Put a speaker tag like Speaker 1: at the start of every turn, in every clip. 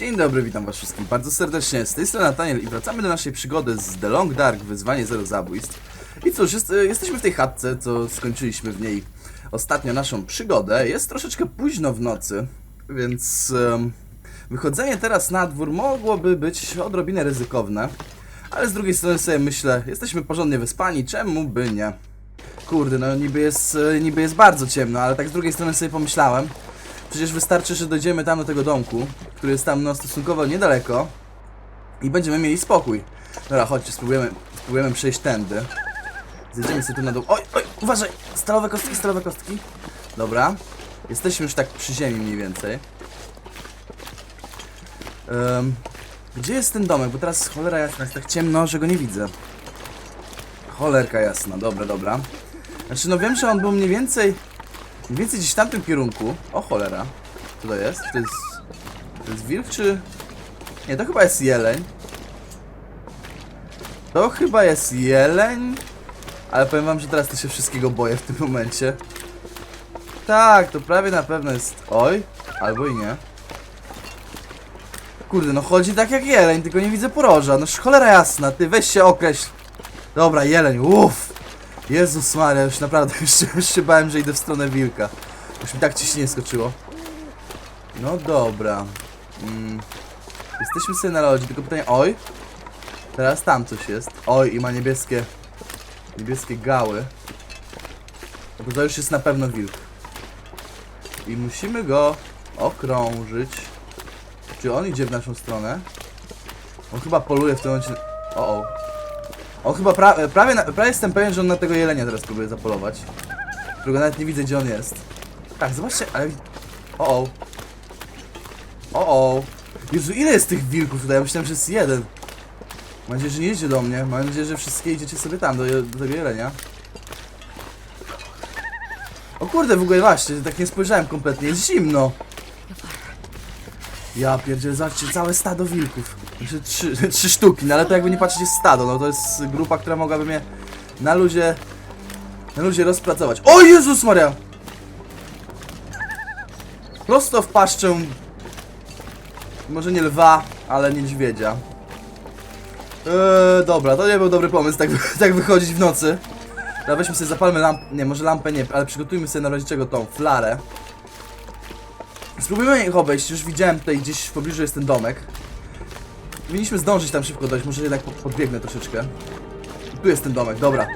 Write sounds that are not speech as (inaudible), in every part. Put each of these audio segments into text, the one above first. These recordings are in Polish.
Speaker 1: Dzień dobry, witam was wszystkich bardzo serdecznie. Z tej strony Nataniel i wracamy do naszej przygody z The Long Dark, wyzwanie zero zabójstw. I cóż, jest, e, jesteśmy w tej chatce, co skończyliśmy w niej ostatnio naszą przygodę. Jest troszeczkę późno w nocy, więc em, wychodzenie teraz na dwór mogłoby być odrobinę ryzykowne. Ale z drugiej strony sobie myślę, jesteśmy porządnie wyspani, czemu by nie? Kurde, no niby jest, e, niby jest bardzo ciemno, ale tak z drugiej strony sobie pomyślałem, Przecież wystarczy, że dojdziemy tam do tego domku, który jest tam no stosunkowo niedaleko i będziemy mieli spokój. Dobra, chodźcie, spróbujemy, spróbujemy przejść tędy. Zjedziemy sobie tu na dół. Oj, oj, uważaj! Stalowe kostki, stalowe kostki. Dobra. Jesteśmy już tak przy ziemi mniej więcej. Em, gdzie jest ten domek? Bo teraz cholera jasna, jest tak ciemno, że go nie widzę. Cholerka jasna, dobra, dobra. Znaczy, no wiem, że on był mniej więcej więcej gdzieś w tamtym kierunku. O cholera. Co to jest? To jest. To jest wilk czy. Nie, to chyba jest jeleń. To chyba jest jeleń. Ale powiem wam, że teraz to się wszystkiego boję w tym momencie. Tak, to prawie na pewno jest. Oj, albo i nie. Kurde, no chodzi tak jak jeleń, tylko nie widzę poroża. No cholera jasna, ty weź się określ. Dobra, jeleń, uff. Jezus Maria, już naprawdę, (laughs) już, już się bałem, że idę w stronę wilka. Już mi tak ciśnienie skoczyło. No dobra. Mm. Jesteśmy sobie na lodzie, tylko pytanie, oj. Teraz tam coś jest. Oj, i ma niebieskie, niebieskie gały. No to to już jest na pewno wilk. I musimy go okrążyć. Czy on idzie w naszą stronę? On chyba poluje w tym momencie... O, o. On chyba pra prawie, na prawie jestem pewien, że on na tego jelenia teraz próbuje zapolować. Którego nawet nie widzę, gdzie on jest. Tak, zobaczcie, ale... O, o. O, o. Jezu, ile jest tych wilków tutaj? Ja myślałem, że jest jeden. Mam nadzieję, że nie idzie do mnie. Mam nadzieję, że wszystkie idziecie sobie tam, do, do tego jelenia. O kurde, w ogóle właśnie, tak nie spojrzałem kompletnie. Jest zimno. Ja pierdzielę, zobaczcie, całe stado wilków. Znaczy trzy, (laughs) trzy sztuki, no ale to jakby nie patrzeć jest stado, no to jest grupa, która mogłaby mnie na luzie, na luzie rozpracować. O Jezus Maria! Prosto w paszczę, może nie lwa, ale niedźwiedzia. Eee, dobra, to nie był dobry pomysł, tak, (laughs) tak wychodzić w nocy. Dobra, weźmy sobie, zapalmy lampę, nie, może lampę nie, ale przygotujmy sobie na razie czego tą, flarę. Spróbujmy ich obejść, już widziałem tutaj gdzieś w pobliżu jest ten domek. Powinniśmy zdążyć tam szybko dojść, może jednak po- podbiegnę troszeczkę. Tu jest ten domek, dobra.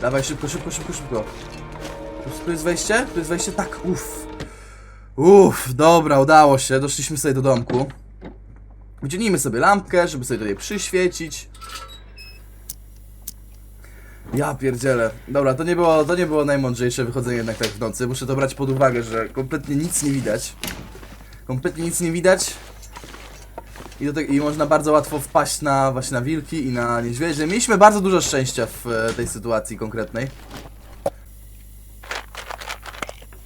Speaker 1: Dawaj, szybko, szybko, szybko, szybko. Tu, jest wejście? Tu jest wejście? Tak, uff. Uff, dobra, udało się, doszliśmy sobie do domku. Wyciągnijmy sobie lampkę, żeby sobie tutaj przyświecić. Ja pierdzielę. Dobra, to nie było, to nie było najmądrzejsze wychodzenie jednak tak w nocy. Muszę to brać pod uwagę, że kompletnie nic nie widać. Kompletnie nic nie widać. I, do tego, I można bardzo łatwo wpaść na właśnie na wilki i na niedźwiedzie. Mieliśmy bardzo dużo szczęścia w e, tej sytuacji konkretnej.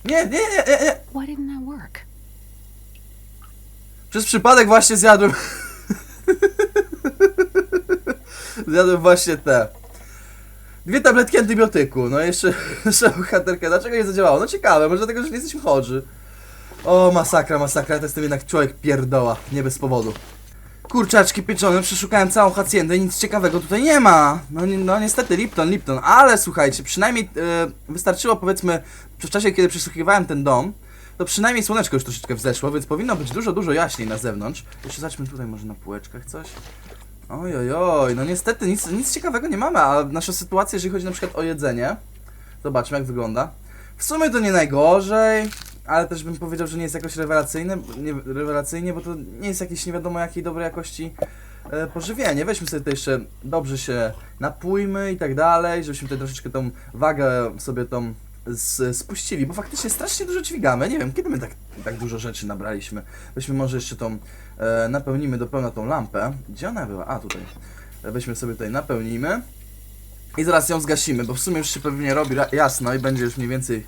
Speaker 1: Nie, nie, nie, nie, nie.
Speaker 2: Why didn't that work?
Speaker 1: Przez przypadek właśnie zjadłem. (laughs) zjadłem właśnie te. Dwie tabletki antybiotyku. No i jeszcze, (laughs) jeszcze bohaterkę. Dlaczego nie zadziałało? No ciekawe, może dlatego, że nie jesteśmy chorzy. O, masakra, masakra. To jestem jednak człowiek pierdoła. Nie bez powodu. Kurczaczki pieczone, przeszukałem całą haciendę i nic ciekawego tutaj nie ma. No, ni- no niestety Lipton, Lipton, ale słuchajcie, przynajmniej e, wystarczyło powiedzmy w czasie, kiedy przesłuchiwałem ten dom, to przynajmniej słoneczko już troszeczkę wzeszło, więc powinno być dużo, dużo jaśniej na zewnątrz. Jeszcze zobaczmy tutaj może na półeczkach coś. Oj, oj, oj, no niestety nic, nic ciekawego nie mamy, a nasza sytuacja, jeżeli chodzi na przykład o jedzenie, zobaczmy jak wygląda. W sumie to nie najgorzej, ale też bym powiedział, że nie jest jakoś rewelacyjne, nie, rewelacyjnie, bo to nie jest jakieś nie wiadomo jakiej dobrej jakości e, pożywienie. Weźmy sobie tutaj jeszcze, dobrze się napójmy i tak dalej, żebyśmy tutaj troszeczkę tą wagę sobie tą z, spuścili, bo faktycznie strasznie dużo dźwigamy. Nie wiem, kiedy my tak, tak dużo rzeczy nabraliśmy. Weźmy może jeszcze tą, e, napełnimy do pełna tą lampę. Gdzie ona była? A, tutaj. E, Weźmy sobie tutaj, napełnimy. I zaraz ją zgasimy, bo w sumie już się pewnie robi jasno i będzie już mniej więcej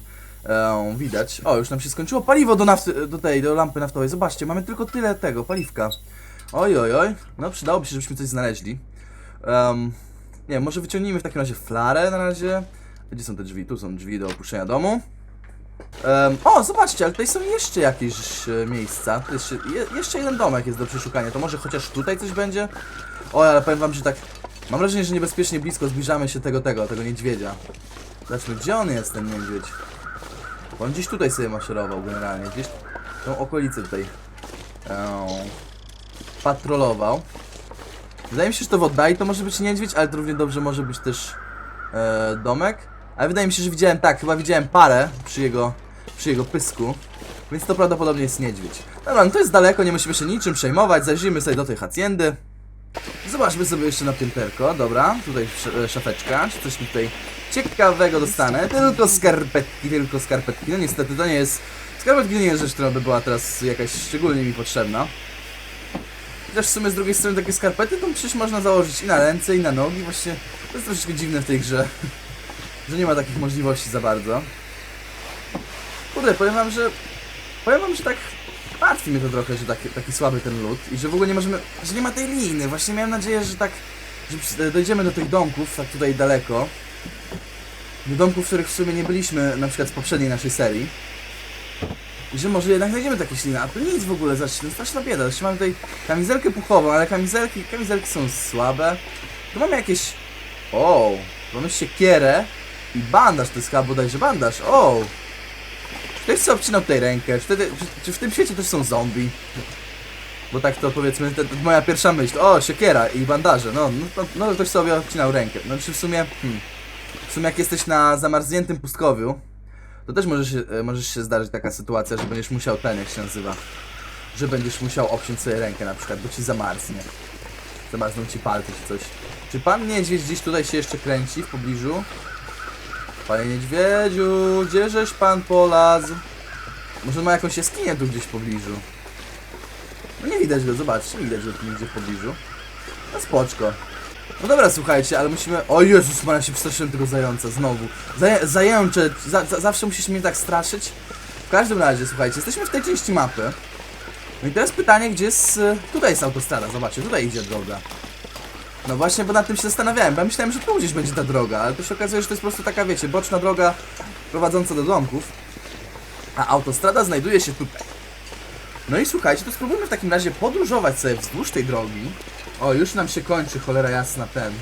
Speaker 1: e, widać. O, już nam się skończyło paliwo do, nafty, do tej, do lampy naftowej. Zobaczcie, mamy tylko tyle tego, paliwka. Oj, oj, oj. No, przydałoby się, żebyśmy coś znaleźli. Um, nie może wyciągnijmy w takim razie flarę na razie. Gdzie są te drzwi? Tu są drzwi do opuszczenia domu. Em, o, zobaczcie, ale tutaj są jeszcze jakieś e, miejsca. To Jeszcze, je, jeszcze jeden domek jest do przeszukania. To może chociaż tutaj coś będzie? O, ale powiem wam, że tak... Mam wrażenie, że niebezpiecznie blisko zbliżamy się tego, tego, tego niedźwiedzia. Zobaczmy, gdzie on jest, ten niedźwiedź? Bo on gdzieś tutaj sobie maszerował generalnie. Gdzieś tą okolicę tutaj e, patrolował. Wydaje mi się, że to w oddali to może być niedźwiedź, ale to równie dobrze może być też e, domek. Ale wydaje mi się, że widziałem tak, chyba widziałem parę przy jego, przy jego pysku. Więc to prawdopodobnie jest niedźwiedź. Dobra, no to jest daleko, nie musimy się niczym przejmować. Zajrzyjmy sobie do tej hacjendy. Zobaczmy sobie jeszcze na pięterko. Dobra, tutaj e, szafeczka. Czy coś mi tutaj ciekawego dostanę? Tylko skarpetki, tylko skarpetki. No niestety to nie jest... Skarpetki to nie jest rzecz, która by była teraz jakaś szczególnie mi potrzebna. Chociaż w sumie z drugiej strony takie skarpety to przecież można założyć i na ręce, i na nogi. Właśnie to jest troszeczkę dziwne w tej grze, (laughs) że nie ma takich możliwości za bardzo. Kurde, powiem wam, że powiem wam, że tak martwi mnie to trochę, że taki, taki słaby ten lód i że w ogóle nie możemy, że nie ma tej liny. Właśnie miałem nadzieję, że tak, że przy- dojdziemy do tych domków, tak tutaj daleko. Do domków, w których w sumie nie byliśmy, na przykład z poprzedniej naszej serii. I że może jednak znajdziemy takie śliny, a tu nic w ogóle, zobaczcie, to straszna bieda. Zresztą mamy tutaj kamizelkę puchową, ale kamizelki, kamizelki są słabe. Tu mamy jakieś... O, mamy siekierę i bandaż, to jest chyba bodajże bandaż. O! Ktoś sobie obcinał tutaj rękę, wtedy, czy, w tym świecie też są zombie? Bo tak to powiedzmy, to, moja pierwsza myśl. O, siekiera i bandaże, no, no, no to ktoś sobie obcinał rękę. No czy w sumie, hmm, w sumie jak jesteś na zamarzniętym pustkowiu, to też może się, e, może się zdarzyć taka sytuacja, że będziesz musiał ten, jak się nazywa, że będziesz musiał obciąć sobie rękę na przykład, bo ci zamarznie. Zamarzną ci palce czy coś. Czy pan niedźwiedź gdzieś tutaj się jeszcze kręci w pobliżu? Panie niedźwiedziu, gdzieżeś pan polazł? Może ma jakąś jaskinię tu gdzieś w pobliżu? No nie widać go, zobaczcie, nie widać go tu nigdzie w pobliżu. No spoczko. No dobra, słuchajcie, ale musimy... O Jezus, ja się przestraszyłem tego zająca, znowu. Zaję, zajęcze, za, za, zawsze musisz mnie tak straszyć. W każdym razie, słuchajcie, jesteśmy w tej części mapy. No i teraz pytanie, gdzie jest... y, Tutaj jest autostrada, zobaczcie, tutaj idzie droga. No właśnie, bo nad tym się zastanawiałem, bo ja myślałem, że tu gdzieś będzie ta droga, ale to się okazuje, że to jest po prostu taka, wiecie, boczna droga prowadząca do domków. A autostrada znajduje się tutaj. No i słuchajcie, to spróbujmy w takim razie podróżować sobie wzdłuż tej drogi. O, już nam się kończy cholera jasna ten.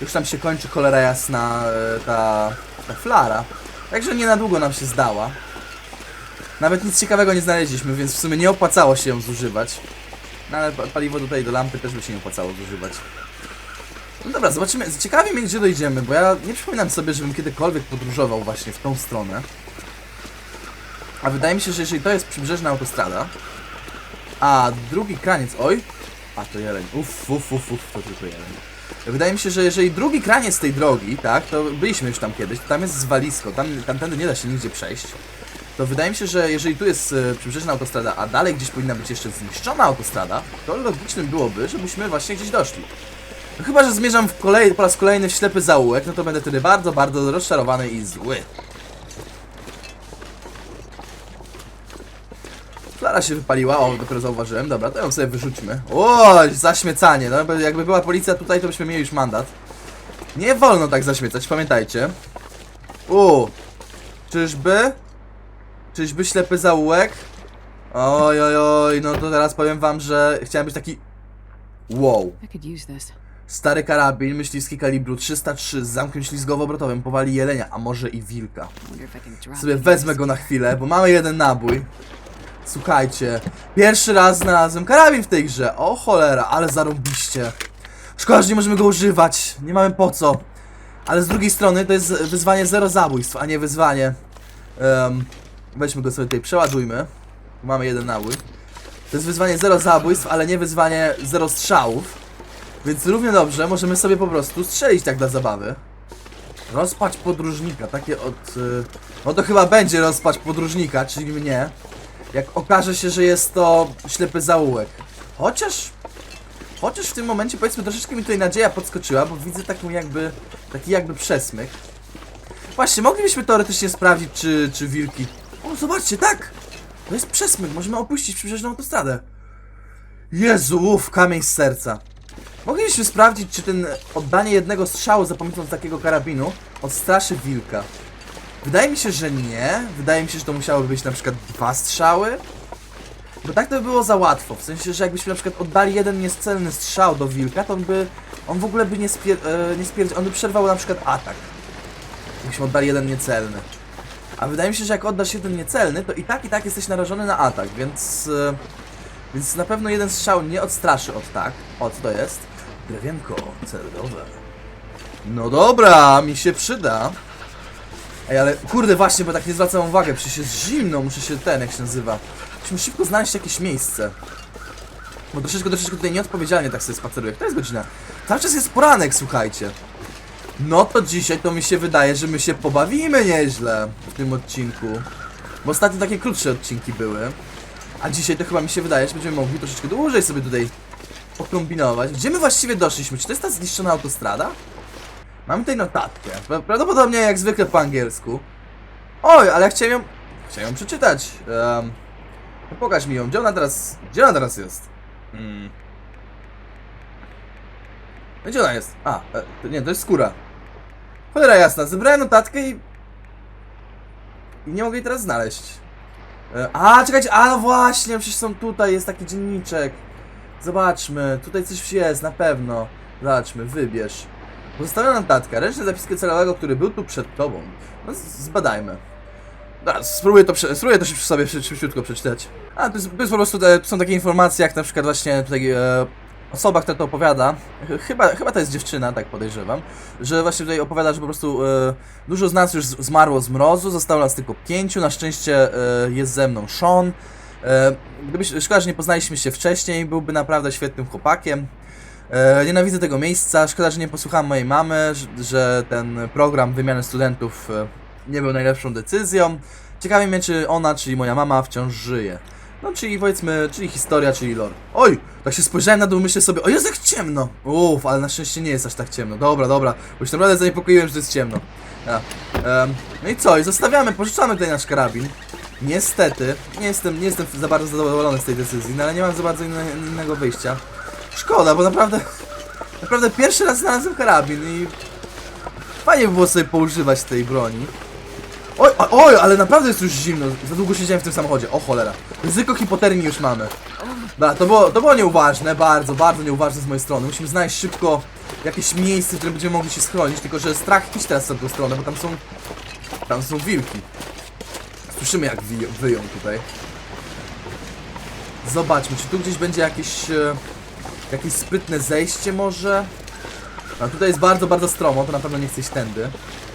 Speaker 1: Już nam się kończy cholera jasna e, ta, ta flara. Także nie na długo nam się zdała. Nawet nic ciekawego nie znaleźliśmy, więc w sumie nie opłacało się ją zużywać. No ale pa- paliwo tutaj do lampy też by się nie opłacało zużywać. No dobra, zobaczymy. Ciekawi mnie, gdzie dojdziemy, bo ja nie przypominam sobie, żebym kiedykolwiek podróżował właśnie w tą stronę. A wydaje mi się, że jeżeli to jest przybrzeżna autostrada, a drugi kraniec, oj, a to jeleń, uff, uff, uff, uff, to tylko jeleń. Wydaje mi się, że jeżeli drugi kraniec tej drogi, tak, to byliśmy już tam kiedyś, tam jest zwalisko, tam, tamtędy nie da się nigdzie przejść. To wydaje mi się, że jeżeli tu jest e, przybrzeżna autostrada, a dalej gdzieś powinna być jeszcze zniszczona autostrada, to logicznym byłoby, żebyśmy właśnie gdzieś doszli. Chyba, że zmierzam w kolej, po raz kolejny w ślepy zaułek, no to będę wtedy bardzo, bardzo rozczarowany i zły. Flara się wypaliła, o, dopiero zauważyłem. Dobra, to ją sobie wyrzućmy. O, zaśmiecanie. No, jakby była policja tutaj, to byśmy mieli już mandat. Nie wolno tak zaśmiecać, pamiętajcie. U, czyżby? Czyżby ślepy zaułek? Oj, oj, oj, no to teraz powiem wam, że chciałem być taki... Wow. Stary karabin myśliwski kalibru 303 z zamkiem ślizgowo-obrotowym powali jelenia, a może i wilka. Sobie wezmę go na chwilę, bo mamy jeden nabój. Słuchajcie, pierwszy raz znalazłem karabin w tej grze. O cholera, ale zarąbiście. Szkoda, że nie możemy go używać. Nie mamy po co. Ale z drugiej strony to jest wyzwanie zero zabójstw, a nie wyzwanie. Um, weźmy go sobie tutaj, przeładujmy. Mamy jeden nabój. To jest wyzwanie zero zabójstw, ale nie wyzwanie zero strzałów. Więc równie dobrze możemy sobie po prostu strzelić tak dla zabawy. Rozpać podróżnika, takie od... Y... No to chyba będzie rozpać podróżnika, czyli mnie. Jak okaże się, że jest to ślepy zaułek. Chociaż... Chociaż w tym momencie powiedzmy troszeczkę mi tutaj nadzieja podskoczyła, bo widzę taką jakby... Taki jakby przesmyk. Właśnie, moglibyśmy teoretycznie sprawdzić, czy, czy wilki... O, zobaczcie, tak! To jest przesmyk, możemy opuścić przybrzeżną autostradę. Jezu, uff, kamień z serca. Moglibyśmy sprawdzić, czy ten oddanie jednego strzału za pomocą takiego karabinu odstraszy wilka. Wydaje mi się, że nie. Wydaje mi się, że to musiały być na przykład dwa strzały. Bo tak to by było za łatwo. W sensie, że jakbyśmy na przykład oddali jeden niescelny strzał do wilka, to on by. On w ogóle by nie, spier e, nie spierdział. On by przerwał na przykład atak. Jakbyśmy oddali jeden niecelny. A wydaje mi się, że jak oddasz jeden niecelny, to i tak i tak jesteś narażony na atak, więc. E, więc na pewno jeden strzał nie odstraszy od tak. O, co to jest? Drewienko celowe. No dobra, mi się przyda. Ej, ale kurde właśnie, bo tak nie zwracam uwagi, przecież jest zimno, muszę się ten, jak się nazywa. Musimy szybko znaleźć jakieś miejsce. Bo troszeczkę, troszeczkę tutaj nieodpowiedzialnie tak sobie spaceruję. To jest godzina. Cały czas jest poranek, słuchajcie. No to dzisiaj to mi się wydaje, że my się pobawimy nieźle w tym odcinku. Bo ostatnio takie krótsze odcinki były. A dzisiaj to chyba mi się wydaje, że będziemy mogli troszeczkę dłużej sobie tutaj pokombinować. Gdzie my właściwie doszliśmy? Czy to jest ta zniszczona autostrada? Mam tutaj notatkę. Pra- Prawdopodobnie jak zwykle po angielsku. Oj, ale chciałem ją. Chciałem ją przeczytać. Um, pokaż mi ją. Gdzie ona teraz. Gdzie ona teraz jest? Hmm. Gdzie ona jest? A, e, nie, to jest skóra. Cholera jasna, zebrałem notatkę i. I nie mogę jej teraz znaleźć. E, A, czekajcie, a no właśnie, przecież są tutaj, jest taki dzienniczek. Zobaczmy, tutaj coś jest, na pewno. Zobaczmy, wybierz. Pozostawiona notatka, ręczny zapiskę celowego, który był tu przed tobą. No, zbadajmy. Dobra, spróbuję to, spróbuję to się sobie szy- szybciutko przeczytać. A, to jest, to jest po prostu, te, są takie informacje, jak na przykład właśnie tutaj e, osoba, która to opowiada, ch- chyba, chyba to jest dziewczyna, tak podejrzewam, że właśnie tutaj opowiada, że po prostu e, dużo z nas już zmarło z mrozu, zostało nas tylko pięciu, na szczęście e, jest ze mną Sean. E, gdybyś, szkoda, że nie poznaliśmy się wcześniej, byłby naprawdę świetnym chłopakiem. E, nienawidzę tego miejsca, szkoda, że nie posłuchałem mojej mamy, że, ten program wymiany studentów e, nie był najlepszą decyzją. Ciekawi mnie, czy ona, czyli moja mama wciąż żyje. No, czyli powiedzmy, czyli historia, czyli lore. Oj, tak się spojrzałem na dół, myślę sobie, o Jezu, jak ciemno! Uff, ale na szczęście nie jest aż tak ciemno. Dobra, dobra, bo się naprawdę zaniepokoiłem, że jest ciemno. Ja. No i co, i zostawiamy, pożyczamy tutaj nasz karabin. Niestety, nie jestem, nie jestem za bardzo zadowolony z tej decyzji, no ale nie mam za bardzo inne, innego wyjścia. Szkoda, bo naprawdę, naprawdę pierwszy raz znalazłem karabin i fajnie by było sobie poużywać tej broni. Oj, oj, ale naprawdę jest już zimno. Za długo siedziałem w tym samochodzie. O cholera. Ryzyko hipotermii już mamy. Dobra, to było, to było nieuważne, bardzo, bardzo nieuważne z mojej strony. Musimy znaleźć szybko jakieś miejsce, w którym będziemy mogli się schronić, tylko że strach iść teraz w tamtą stronę, bo tam są... Tam są wilki. Słyszymy jak wi wyją tutaj. Zobaczmy, czy tu gdzieś będzie jakieś... E, jakieś sprytne zejście może? A tutaj jest bardzo, bardzo stromo, to na pewno nie chcę iść tędy.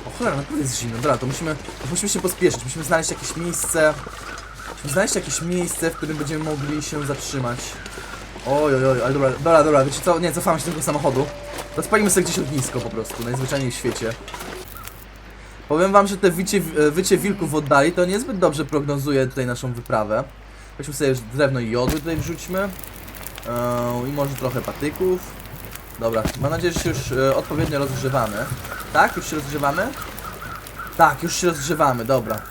Speaker 1: O cholera, naprawdę jest zimno. Dobra, to musimy, musimy się pospieszyć. Musimy znaleźć jakieś miejsce... Musimy znaleźć jakieś miejsce, w którym będziemy mogli się zatrzymać. Oj, oj, oj, ale dobra, dobra, dobra, wiecie co? Nie, cofamy się do tego samochodu. Rozpalimy sobie gdzieś ognisko po prostu, najzwyczajniej w świecie. Powiem wam, że te wycie, e, wycie wilków oddali to niezbyt dobrze prognozuje tutaj naszą wyprawę. Weźmy sobie drewno i jodły tutaj wrzućmy. Eee, I może trochę patyków. Dobra, mam nadzieję, że się już e, odpowiednio rozgrzewamy. Tak? Już się rozgrzewamy? Tak, już się rozgrzewamy, dobra.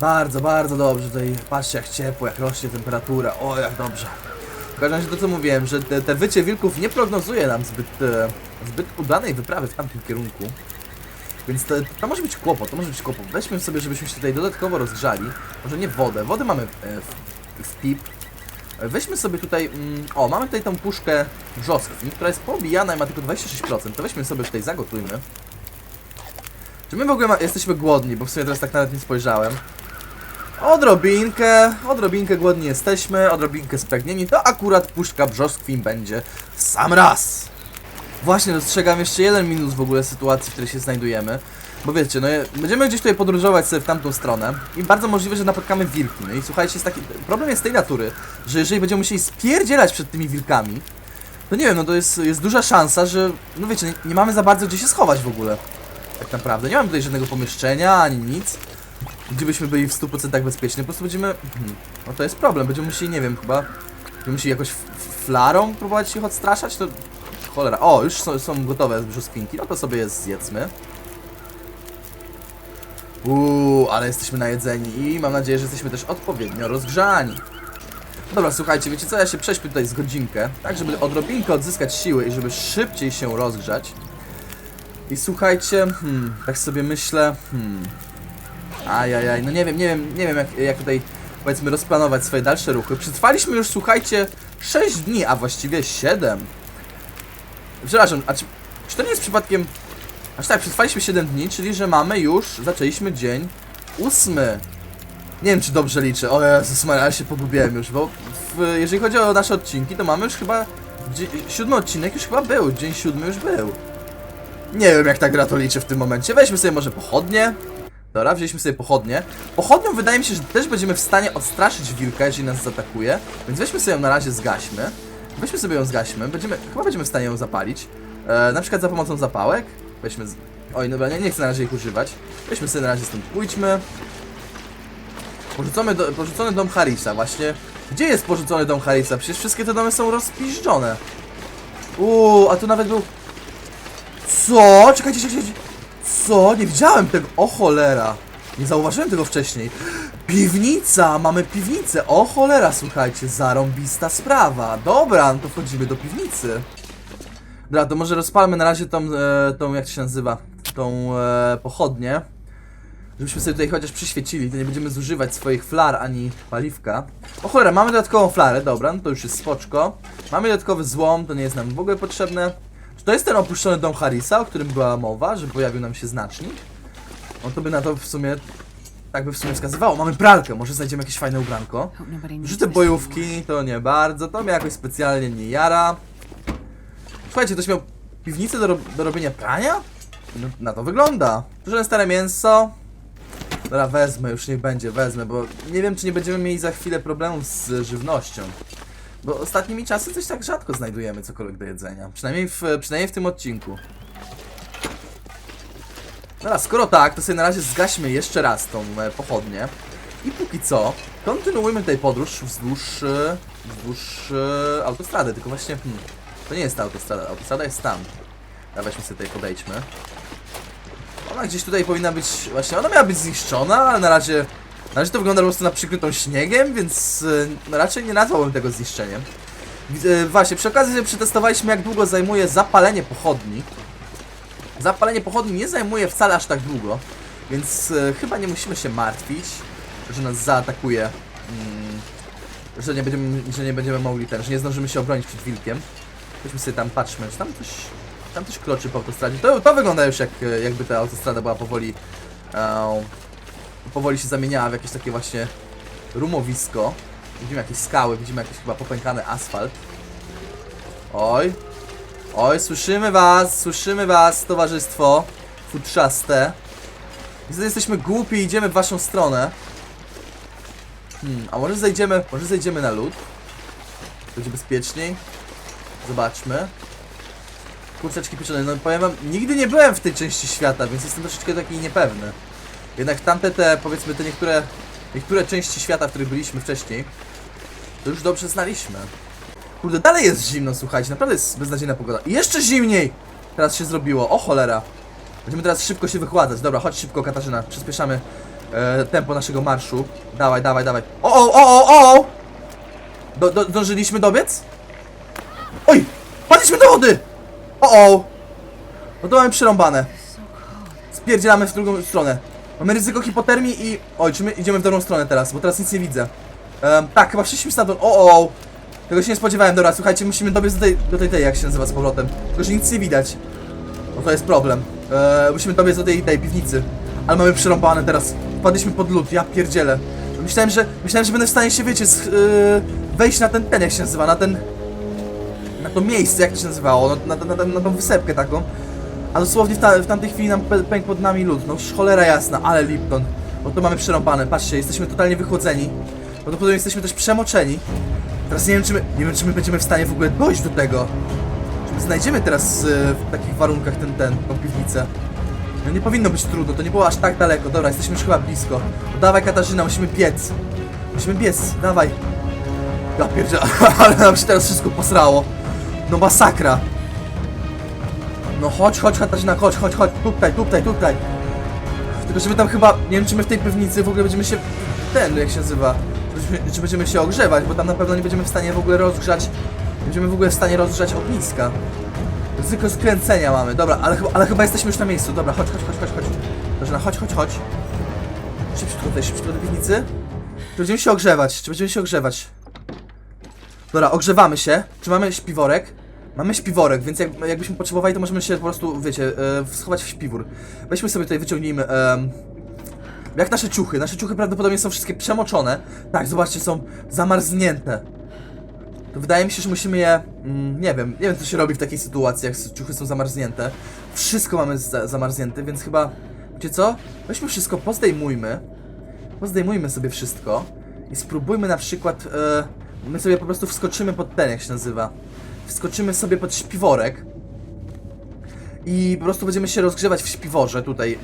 Speaker 1: Bardzo, bardzo dobrze tutaj. Patrzcie jak ciepło, jak rośnie temperatura. O, jak dobrze. W każdym razie to co mówiłem, że te, te wycie wilków nie prognozuje nam zbyt, e, zbyt udanej wyprawy w tamtym kierunku. Więc to, to może być kłopot, to może być kłopot. Weźmy sobie, żebyśmy się tutaj dodatkowo rozgrzali. Może nie wodę, wodę mamy e, w, w pip. E, Weźmy sobie tutaj, mm, o mamy tutaj tą puszkę brzoskwni, która jest poobijana i ma tylko 26%. To weźmy sobie tutaj, zagotujmy. Czy my w ogóle ma, jesteśmy głodni, bo w sumie teraz tak nawet nie spojrzałem. Odrobinkę, odrobinkę głodni jesteśmy, odrobinkę spragnieni, to akurat puszka brzoskwin będzie w sam raz. Właśnie dostrzegam jeszcze jeden minus w ogóle sytuacji, w której się znajdujemy. Bo wiecie, no będziemy gdzieś tutaj podróżować sobie w tamtą stronę i bardzo możliwe, że napotkamy wilki. No i słuchajcie, jest taki, problem jest tej natury, że jeżeli będziemy musieli spierdzielać przed tymi wilkami, to nie wiem, no to jest, jest duża szansa, że, no wiecie, nie, nie mamy za bardzo gdzie się schować w ogóle. Tak naprawdę. Nie mamy tutaj żadnego pomieszczenia, ani nic, gdzie byśmy byli w 100% bezpieczni. Po prostu będziemy, hmm, no to jest problem, będziemy musieli, nie wiem, chyba, będziemy musieli jakoś flarą próbować ich odstraszać, to Cholera, o, już są, są gotowe brzoskwinki, no to sobie je zjedzmy. Uuu, ale jesteśmy najedzeni i mam nadzieję, że jesteśmy też odpowiednio rozgrzani. Dobra, słuchajcie, wiecie co, ja się prześpię tutaj z godzinkę, tak żeby odrobinkę odzyskać siły i żeby szybciej się rozgrzać. I słuchajcie, hmm, tak sobie myślę, hmm, Ajajaj, no nie wiem, nie wiem, nie wiem jak, jak tutaj powiedzmy rozplanować swoje dalsze ruchy. Przetrwaliśmy już, słuchajcie, 6 dni, a właściwie 7. Przepraszam, a czy, czy to nie jest przypadkiem... Aż tak, przetrwaliśmy 7 dni, czyli że mamy już, zaczęliśmy dzień 8. Nie wiem, czy dobrze liczę. O Jezus Maria, ale się pogubiłem już, bo w, jeżeli chodzi o nasze odcinki, to mamy już chyba... Siódmy odcinek już chyba był, dzień siódmy już był. Nie wiem, jak ta gra to liczy w tym momencie. Weźmy sobie może pochodnie. Dobra, wzięliśmy sobie pochodnie. Pochodnią wydaje mi się, że też będziemy w stanie odstraszyć wilka, jeżeli nas zaatakuje. Więc weźmy sobie ją na razie zgaśmy. Weźmy sobie ją zgaśmy. Będziemy, chyba będziemy w stanie ją zapalić. E, na przykład za pomocą zapałek. Weźmy z... Oj, dobra, nie, nie chcę na razie ich używać. Weźmy sobie na razie stąd pójdźmy. Porzucony, do, porzucony dom Harisa, właśnie. Gdzie jest porzucony dom Harisa? Przecież wszystkie te domy są rozpiżdżone. Uuu, a tu nawet był... Co? Czekajcie, czekajcie. Co? Nie widziałem tego. O cholera. Nie zauważyłem tego wcześniej. Piwnica! Mamy piwnicę. O cholera, słuchajcie. Zarąbista sprawa. Dobra, no to wchodzimy do piwnicy. Dobra, to może rozpalmy na razie tą, e, tą jak to się nazywa, tą e, pochodnię. Żebyśmy sobie tutaj chociaż przyświecili, to nie będziemy zużywać swoich flar ani paliwka. O cholera, mamy dodatkową flarę, dobra, no to już jest spoczko. Mamy dodatkowy złom, to nie jest nam w ogóle potrzebne. Czy to jest ten opuszczony dom Harisa, o którym była mowa, że pojawił nam się znacznik? No to by na to w sumie, tak by w sumie wskazywało. Mamy pralkę, może znajdziemy jakieś fajne ubranko. Rzucę bojówki, to nie bardzo, to mnie jakoś specjalnie nie jara. Słuchajcie, ktoś miał piwnicę do, ro do robienia prania? No, na to wygląda. Duże stare mięso. Dobra, wezmę, już niech będzie, wezmę, bo nie wiem, czy nie będziemy mieli za chwilę problemów z żywnością. Bo ostatnimi czasy coś tak rzadko znajdujemy cokolwiek do jedzenia. Przynajmniej w, przynajmniej w tym odcinku. Dobra, skoro tak, to sobie na razie zgaśmy jeszcze raz tą e, pochodnię. I póki co, kontynuujmy tutaj podróż wzdłuż, e, wzdłuż e, autostrady, tylko właśnie, hmm, to nie jest ta autostrada, autostrada jest tam. Dobra, weźmy sobie tutaj podejdźmy. Ona gdzieś tutaj powinna być, właśnie ona miała być zniszczona, ale na razie, na razie to wygląda po prostu na przykrytą śniegiem, więc e, raczej nie nazwałbym tego zniszczeniem. E, Właśnie, przy okazji przetestowaliśmy jak długo zajmuje zapalenie pochodni. Zapalenie pochodni nie zajmuje wcale aż tak długo, więc e, chyba nie musimy się martwić, że nas zaatakuje. Mm, że, nie będziemy, że nie będziemy mogli ten, że nie zdążymy się obronić przed wilkiem. Weźmy sobie tam, patrzmy, czy tam coś, tam coś kloczy po autostradzie. To, to wygląda już jak, e, jakby ta autostrada była powoli, e, powoli się zamieniała w jakieś takie właśnie rumowisko. Widzimy jakieś skały, widzimy jakiś chyba popękany asfalt. Oj, Oj, słyszymy was, słyszymy was, towarzystwo futrzaste. Niestety jesteśmy głupi i idziemy w waszą stronę. Hmm, a może zejdziemy, może zejdziemy na lód? Będzie bezpieczniej. Zobaczmy. Kurczeczki pieczone, no powiem wam, nigdy nie byłem w tej części świata, więc jestem troszeczkę taki niepewny. Jednak tamte te, powiedzmy te niektóre, niektóre części świata, w których byliśmy wcześniej, to już dobrze znaliśmy. Kurde, dalej jest zimno, słuchajcie, naprawdę jest beznadziejna pogoda. I jeszcze zimniej! Teraz się zrobiło, o cholera. Będziemy teraz szybko się wychładzać. Dobra, chodź szybko, Katarzyna, przyspieszamy e, tempo naszego marszu. Dawaj, dawaj, dawaj. O, o, o, o, o! Do, do, dążyliśmy dobiec? Oj! Padliśmy do wody! O, o! No to mamy przerąbane. Spierdzielamy w drugą stronę. Mamy ryzyko hipotermii i... Oj, czy my idziemy w dobrą stronę teraz, bo teraz nic nie widzę. Em, tak, chyba szliśmy stamtąd. O, o! Tego się nie spodziewałem. Dobra, słuchajcie, musimy dobiec do tej, do tej, tej jak się nazywa z powrotem. Tylko, że nic nie widać. No to jest problem. Eee, musimy dobiec do tej, tej piwnicy. Ale mamy przerąbane teraz. Wpadliśmy pod lód, ja pierdzielę. Myślałem, że, myślałem, że będę w stanie się, wiecie, sch, yy, wejść na ten, ten, jak się nazywa, na ten... Na to miejsce, jak to się nazywało, na, na, na, na, na tą wysepkę taką. A dosłownie w, ta, w tamtej chwili nam pę- pękł pod nami lód. No cholera jasna, ale Lipton. Bo to mamy przerąbane, patrzcie, jesteśmy totalnie wychłodzeni. Prawdopodobnie jesteśmy też przemoczeni. Teraz nie wiem, czy my, nie wiem, czy my będziemy w stanie w ogóle dojść do tego. Czy my znajdziemy teraz e, w takich warunkach ten, ten, tą piwnicę. No nie powinno być trudno, to nie było aż tak daleko. Dobra, jesteśmy już chyba blisko. No dawaj Katarzyna, musimy biec. Musimy biec, dawaj. Ja pierdzielę, (laughs) ale nam się teraz wszystko posrało. No masakra. No chodź, chodź Katarzyna, chodź, chodź, chodź. Tutaj, tutaj, tutaj. Tylko, że my tam chyba, nie wiem czy my w tej piwnicy w ogóle będziemy się, ten, jak się nazywa, czy będziemy się ogrzewać, bo tam na pewno nie będziemy w stanie w ogóle rozgrzać, będziemy w ogóle w stanie rozgrzać ogniska. Ryzyko skręcenia mamy, dobra, ale, ale chyba jesteśmy już na miejscu, dobra, chodź, chodź, chodź, chodź, chodź. Katarzyna, chodź, chodź, chodź. Szybciutko tutaj, szybciutko do piwnicy. Czy będziemy się ogrzewać? Czy będziemy się ogrzewać? Dobra, ogrzewamy się. Czy mamy śpiworek? Mamy śpiworek, więc jak, jakbyśmy potrzebowali, to możemy się po prostu, wiecie, e, schować w śpiwór. Weźmy sobie tutaj, wyciągnijmy. em, jak nasze ciuchy? Nasze ciuchy prawdopodobnie są wszystkie przemoczone. Tak, zobaczcie, są zamarznięte. To wydaje mi się, że musimy je. Mm, nie wiem, nie wiem co się robi w takiej sytuacji, jak ciuchy są zamarznięte. Wszystko mamy za, zamarznięte, więc chyba. Wiecie co? Weźmy wszystko, pozdejmujmy. Pozdejmujmy sobie wszystko. I spróbujmy na przykład. E, my sobie po prostu wskoczymy pod ten, jak się nazywa. Wskoczymy sobie pod śpiworek. I po prostu będziemy się rozgrzewać w śpiworze tutaj e,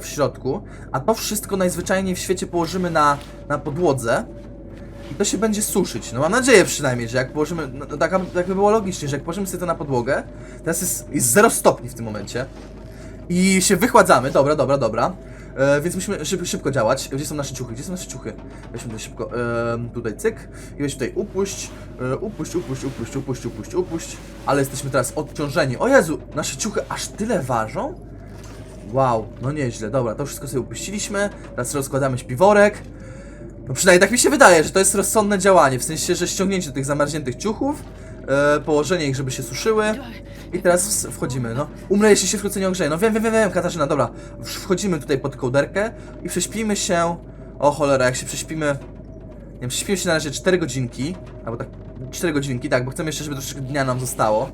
Speaker 1: w środku. A to wszystko najzwyczajniej w świecie położymy na, na podłodze. I to się będzie suszyć. No mam nadzieję przynajmniej, że jak położymy. No, tak, tak by było logicznie, że jak położymy sobie to na podłogę. Teraz jest, jest 0 stopni w tym momencie. I się wychładzamy. Dobra, dobra, dobra. E, więc musimy szyb, szybko działać. Gdzie są nasze ciuchy? Gdzie są nasze ciuchy? Weźmy tutaj szybko. E, tutaj cyk. I weź tutaj upuść. E, upuść, upuść, upuść, upuść, upuść, upuść. Ale jesteśmy teraz odciążeni. O Jezu! Nasze ciuchy aż tyle ważą? Wow, no nieźle. Dobra, to wszystko sobie upuściliśmy. Teraz rozkładamy śpiworek. No przynajmniej tak mi się wydaje, że to jest rozsądne działanie, w sensie, że ściągnięcie tych zamarzniętych ciuchów, e, położenie ich, żeby się suszyły i teraz wchodzimy, no. Umrę, jeśli się wkrótce nie ogrzeje. No wiem, wiem, wiem, wiem, Katarzyna, dobra. Wchodzimy tutaj pod kołderkę i prześpimy się... O cholera, jak się prześpimy... Nie wiem, prześpimy się na razie 4 godzinki, albo tak 4 godzinki, tak, bo chcemy jeszcze, żeby troszeczkę dnia nam zostało.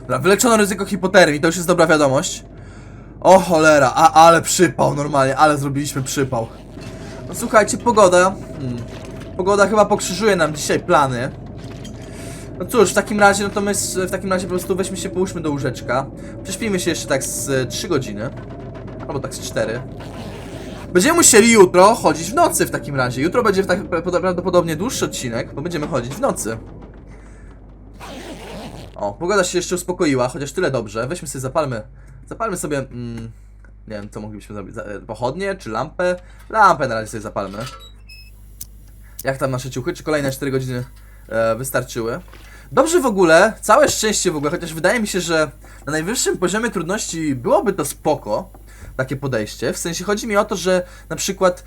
Speaker 1: Dobra, wyleczono ryzyko hipotermii, to już jest dobra wiadomość. O cholera, a, ale przypał normalnie, ale zrobiliśmy przypał. No słuchajcie, pogoda. Hmm. Pogoda chyba pokrzyżuje nam dzisiaj plany. No cóż, w takim razie, no to my w takim razie po prostu weźmy się, połóżmy do łóżeczka. Prześpijmy się jeszcze tak z e, 3 godziny. Albo tak z 4. Będziemy musieli jutro chodzić w nocy w takim razie. Jutro będzie tak, pra- prawdopodobnie dłuższy odcinek, bo będziemy chodzić w nocy. O, pogoda się jeszcze uspokoiła, chociaż tyle dobrze. Weźmy sobie, zapalmy. Zapalmy sobie. Mm, nie wiem, co moglibyśmy zrobić. E, Pochodnie czy lampę? Lampę na razie sobie zapalmy. Jak tam nasze ciuchy? Czy kolejne 4 godziny e, wystarczyły? Dobrze w ogóle, całe szczęście w ogóle, chociaż wydaje mi się, że na najwyższym poziomie trudności byłoby to spoko, takie podejście. W sensie chodzi mi o to, że na przykład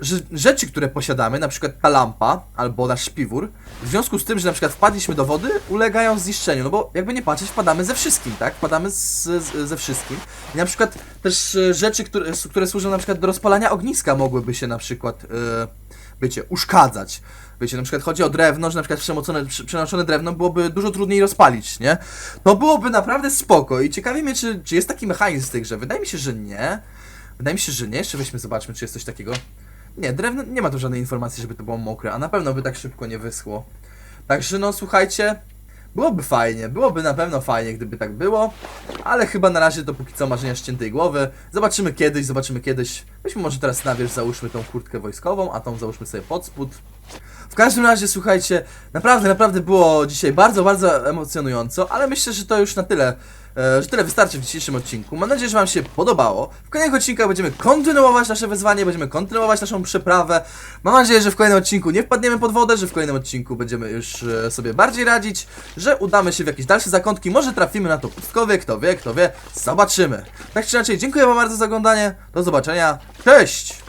Speaker 1: że rzeczy, które posiadamy, na przykład ta lampa albo nasz śpiwór, w związku z tym, że na przykład wpadliśmy do wody, ulegają zniszczeniu, no bo jakby nie patrzeć, wpadamy ze wszystkim, tak? Wpadamy z, z, ze wszystkim. I na przykład też rzeczy, które, które służą na przykład do rozpalania ogniska mogłyby się na przykład, e, wiecie, uszkadzać. Wiecie, na przykład chodzi o drewno, że na przykład przemocone, przenoszone drewno byłoby dużo trudniej rozpalić, nie? To byłoby naprawdę spoko i ciekawi mnie, czy, czy jest taki mechanizm w tej grze. Wydaje mi się, że nie. Wydaje mi się, że nie. Jeszcze weźmy, zobaczmy, czy jest coś takiego. Nie, drewno, nie ma tu żadnej informacji, żeby to było mokre, a na pewno by tak szybko nie wyschło. Także no, słuchajcie, byłoby fajnie, byłoby na pewno fajnie, gdyby tak było, ale chyba na razie to póki co marzenia ściętej głowy. Zobaczymy kiedyś, zobaczymy kiedyś. Weźmy może teraz na wierzch załóżmy tą kurtkę wojskową, a tą załóżmy sobie pod spód. W każdym razie, słuchajcie, naprawdę, naprawdę było dzisiaj bardzo, bardzo emocjonująco, ale myślę, że to już na tyle, że tyle wystarczy w dzisiejszym odcinku. Mam nadzieję, że Wam się podobało. W kolejnych odcinkach będziemy kontynuować nasze wyzwanie, będziemy kontynuować naszą przeprawę. Mam nadzieję, że w kolejnym odcinku nie wpadniemy pod wodę, że w kolejnym odcinku będziemy już e, sobie bardziej radzić, że udamy się w jakieś dalsze zakątki, może trafimy na to pustkowie, kto wie, kto wie, zobaczymy. Tak czy inaczej, dziękuję Wam bardzo za oglądanie, do zobaczenia, cześć!